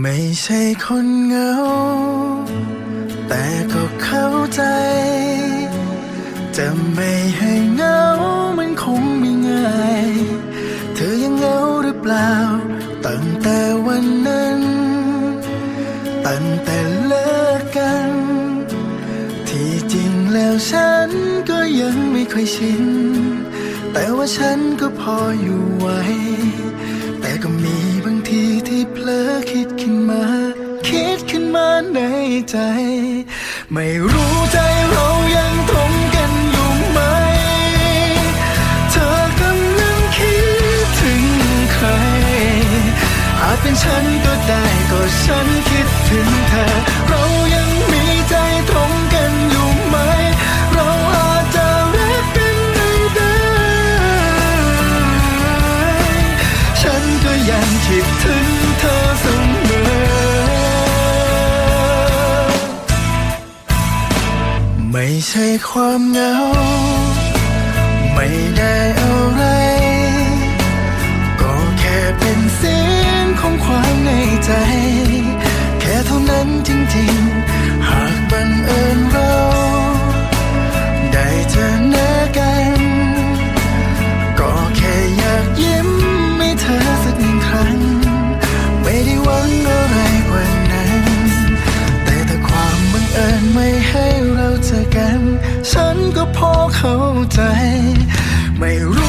ไม่ใช่คนเหงา แต่ก็เข้าใจ จะไม่ให้เหงา มันคงไม่ง่าย เธอยังเหงาหรือเปล่า ตั้งแต่วันนั้น ตั้งแต่เลิกกัน ที่จริงแล้วฉันก็ยังไม่ค่อยชิน แต่ว่าฉันก็พออยู่ไหว มาในใจ ไม่รู้ใจเรายังตรงกันอยู่ไหม เธอกำลังคิดถึงใคร อาจเป็นฉันก็ได้ก็ฉันคิดถึงเธอ เรายังมีใจตรงกันอยู่ไหม เราอาจจะรักกันไม่ได้ ฉันก็ยังคิดถึง ไม่ใช่ความเหงา ไม่ได้ อเข้าใจ ไม่รู้